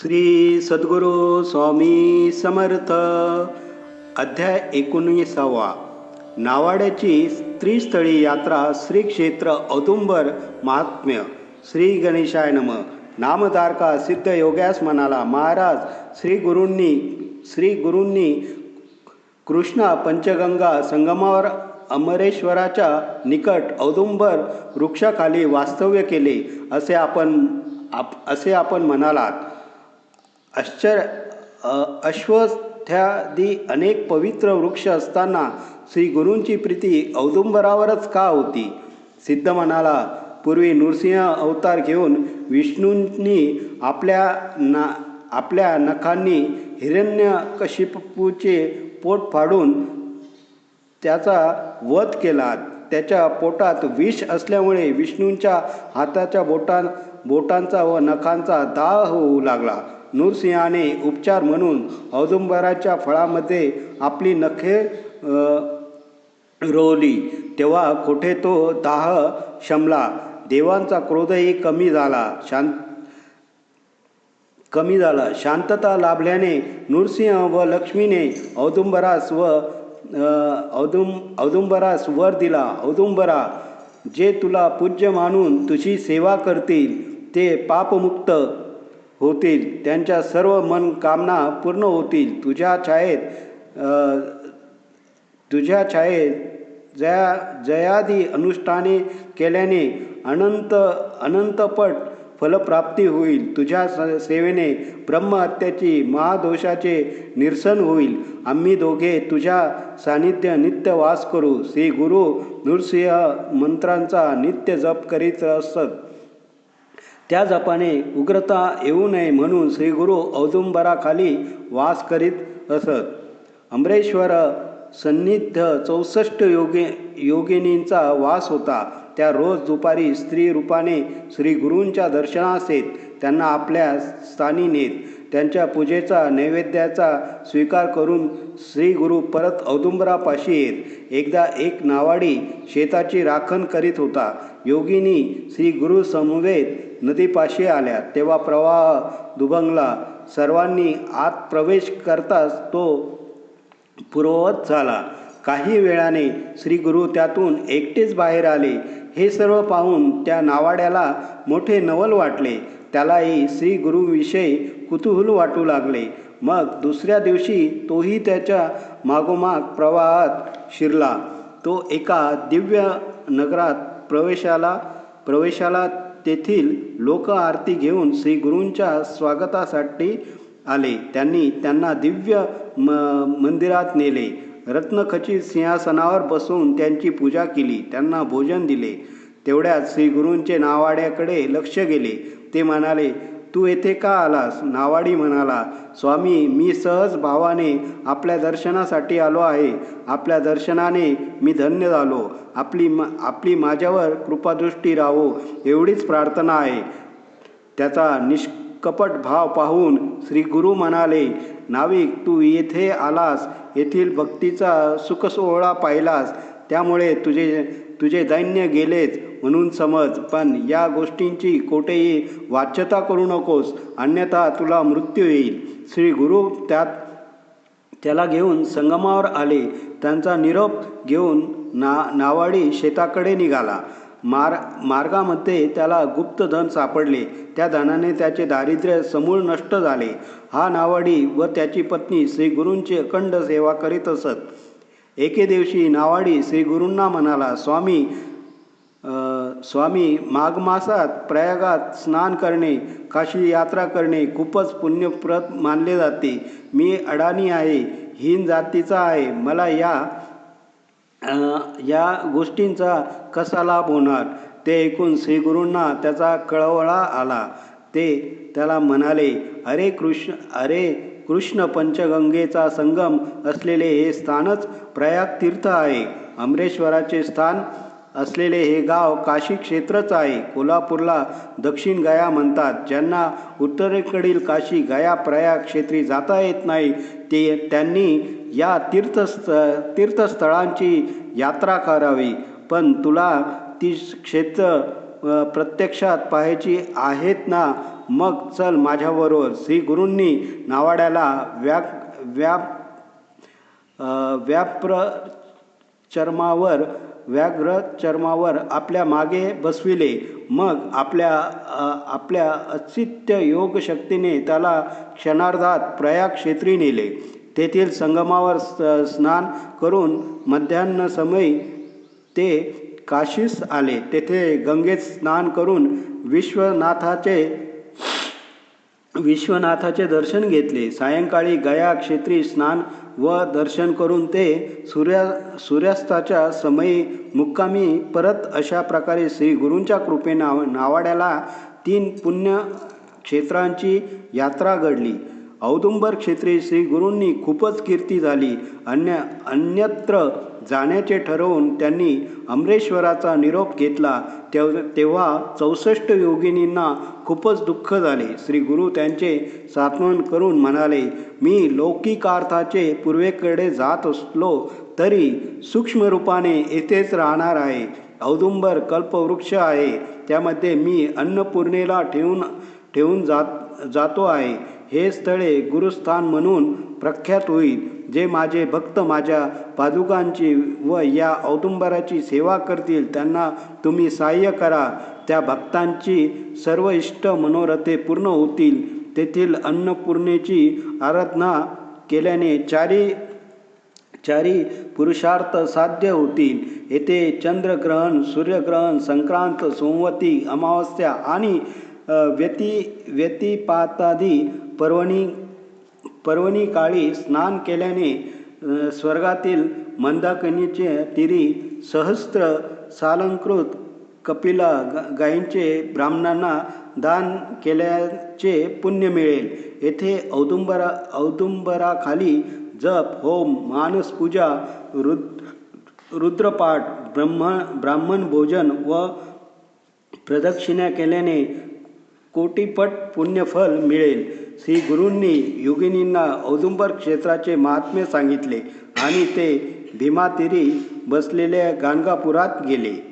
श्री सद्गुरू स्वामी समर्थ. अध्याय एकोणीसावा नावाड्याची त्रिस्थळी यात्रा श्री क्षेत्र औदुंबर महात्म्य. श्री गणेशाय नम. नामधारका सिद्ध योग्यास म्हणाला महाराज श्री गुरूंनी श्री गुरूंनी कृष्णा पंचगंगा संगमावर अमरेश्वराच्या निकट औदुंबर वृक्षाखाली वास्तव्य केले असे आपण आप असे आपण म्हणालात. आश्चर्य अ, अनेक पवित्र वृक्ष असताना श्री गुरूंची प्रीती औदुंबरावरच का होती? सिद्ध म्हणाला पूर्वी नृसिंह अवतार घेऊन विष्णूंनी आपल्या ना आपल्या नखांनी हिरण्यकशिपूचे पोट फाडून त्याचा वध केला. त्याच्या पोटात विष असल्यामुळे विष्णूंच्या हाताच्या बोटां बोटांचा व नखांचा दाह होऊ लागला. नृसिंहाने उपचार म्हणून औदुंबराच्या फळामध्ये आपली नखे रोवली. तेव्हा कुठे तो दाह शमला. देवांचा क्रोधही कमी झाला. शांत कमी झाला. शांतता लाभल्याने नृसिंह व लक्ष्मीने औदुंबरास व औदुं औदुंबरास वर दिला. औदुंबरा जे तुला पूज्य मानून तुझी सेवा करतील ते पापमुक्त होतील. त्यांच्या सर्व मन कामना पूर्ण होतील. तुझ्या छायेत तुझ्या छायेत जया जयादी अनुष्ठाने केल्याने अनंत अनंतपट फलप्राप्ती होईल. तुझ्या स- सेवेने ब्रह्महत्याची महादोषाचे निरसन होईल. आम्ही दोघे तुझ्या सानिध्य नित्य वास करू. श्री गुरु नृसिंह मंत्रांचा नित्य जप करीत असत. त्या जपाने उग्रता येऊ नये म्हणून श्री गुरु औदुंबराखाली वास करीत असत. अमरेश्वर सन्निध चौसष्ट योगे योगिनींचा वास होता. त्या रोज दुपारी स्त्री रूपाने श्री गुरूंच्या दर्शनास येत त्यांना आपल्या स्थानी नेत त्यांच्या पूजेचा नैवेद्याचा स्वीकार करून श्री गुरु परत औदुंबरापाशी येत. एकदा एक नावाडी शेताची राखण करीत होता. योगिनी श्री गुरु समवेत नदीपाशी आल्या. तेव्हा प्रवाह दुभंगला सर्वांनी आत प्रवेश करताच तो पूर्ववत झाला. काही वेळाने श्री गुरु त्यातून एकटेच बाहेर आले. हे सर्व पाहून त्या नावाड्याला मोठे नवल वाटले. त्यालाही श्री गुरुविषयी कुतूहल वाटू लागले. मग दुसऱ्या दिवशी तोही त्याच्या मागोमाग प्रवाहात शिरला. तो एका दिव्य नगरात प्रवेशाला प्रवेशाला तेथील लोक आरती घेऊन श्री गुरूंच्या स्वागतासाठी आले. त्यांनी त्यांना दिव्य म मंदिरात नेले. रत्नखचित सिंहासनावर बसून त्यांची पूजा केली. त्यांना भोजन दिले. तेवढ्यात श्रीगुरूंचे नावाड्याकडे लक्ष गेले. ते म्हणाले तू येथे का आलास? नावाडी म्हणाला स्वामी मी सहज भावाने आपल्या दर्शनासाठी आलो आहे. आपल्या दर्शनाने मी धन्य झालो. आपली मा आपली माझ्यावर कृपादृष्टी राहो. एवढीच प्रार्थना आहे. त्याचा कपट भाव पाहून श्री गुरु म्हणाले नाविक तू येथे आलास येथील भक्तीचा सुखसोहळा पाहिलास त्यामुळे तुझे तुझे दैन्य गेलेच म्हणून समज पण या गोष्टींची कोठेही वाच्यता करू नकोस अन्यथा तुला मृत्यू येईल. श्री गुरु त्यात त्याला घेऊन संगमावर आले. त्यांचा निरोप घेऊन ना नावाडी शेताकडे निघाला. मार मार्गामध्ये त्याला गुप्त धन सापडले. त्या धनाने त्याचे दारिद्र्य समूळ नष्ट झाले. हा नावाडी व त्याची पत्नी श्रीगुरूंची अखंड सेवा करीत असत. एके दिवशी नावाडी श्रीगुरूंना म्हणाला स्वामी स्वामी माघमासात प्रयागात स्नान करणे काशी यात्रा करणे खूपच पुण्यप्रत मानले जाते. मी अडाणी आहे हीन जातीचा आहे. मला या या गोष्टींचा कसा लाभ होणार ते ऐकून श्रीगुरूंना त्याचा कळवळा आला. ते त्याला म्हणाले अरे कृष्ण अरे कृष्ण पंचगंगेचा संगम असलेले हे स्थानच प्रयाग तीर्थ आहे. अमरेश्वराचे स्थान असलेले हे गाव काशी क्षेत्रच आहे. कोल्हापूरला दक्षिण गया म्हणतात. ज्यांना उत्तरेकडील काशी गया प्रयाग क्षेत्री जाता येत नाही ते त्यांनी या तीर्थस्थ तीर्थस्थळांची यात्रा करावी. पण तुला ती क्षेत्र प्रत्यक्षात पाहायची आहेत ना? मग चल माझ्याबरोबर. श्री गुरूंनी नावाड्याला व्याप व्याप व्याप्र चर्मावर व्याघ्र चर्मावर आपल्या मागे बसविले. मग आपल्या आपल्या अचित्य योगशक्तीने त्याला क्षणार्धात प्रयाग क्षेत्री नेले. तेथील संगमावर स- स्नान करून मध्यान्ह समयी ते काशीस आले. तेथे गंगेत स्नान करून विश्वनाथाचे विश्वनाथाचे दर्शन घेतले. सायंकाळी गया क्षेत्री स्नान व दर्शन करून ते सूर्या सूर्यास्ताच्या समयी मुक्कामी परत अशा प्रकारे श्री गुरूंच्या कृपेने नाव नावाड्याला तीन पुण्य क्षेत्रांची यात्रा घडली. औदुंबर क्षेत्री श्री गुरूंनी खूपच कीर्ती झाली. अन्य अन्यत्र जाण्याचे ठरवून त्यांनी अमरेश्वराचा निरोप घेतला. तेव तेव्हा चौसष्ट योगिनींना खूपच दुःख झाले. श्री गुरु त्यांचे सात्वन करून म्हणाले मी लौकिकार्थाचे पूर्वेकडे जात असलो तरी सूक्ष्म रूपाने येथेच राहणार आहे. औदुंबर कल्पवृक्ष आहे. त्यामध्ये मी अन्नपूर्णेला ठेवून ठेवून जात जातो आहे. हे स्थळे गुरुस्थान म्हणून प्रख्यात होईल जे माझे भक्त माझ्या पादुकांची व या औदुंबराची सेवा करतील त्यांना तुम्ही सहाय्य करा. त्या भक्तांची सर्व इष्ट मनोरथे पूर्ण होतील. तेथील अन्नपूर्णेची आराधना केल्याने चारी चारी पुरुषार्थ साध्य होतील. येथे चंद्रग्रहण सूर्यग्रहण संक्रांत सोमवती अमावस्या आणि व्यती व्यतिपातादी पर्वणी पर्वणी काळी स्नान केल्याने स्वर्गातील मंदाकिनीचे तिरी सहस्त्र सालंकृत कपिला ग- गायींचे ब्राह्मणांना दान केल्याचे पुण्य मिळेल. येथे औदुंबरा औदुंबराखाली जप होम मानसपूजा रुद रुद्रपाठ ब्रह्म ब्राह्मण भोजन व प्रदक्षिणा केल्याने कोटीपट पुण्यफल मिळेल. श्री गुरूंनी योगिनींना औदुंबर क्षेत्राचे महात्म्य सांगितले आणि ते भीमातिरी बसलेल्या गाणगापुरात गेले.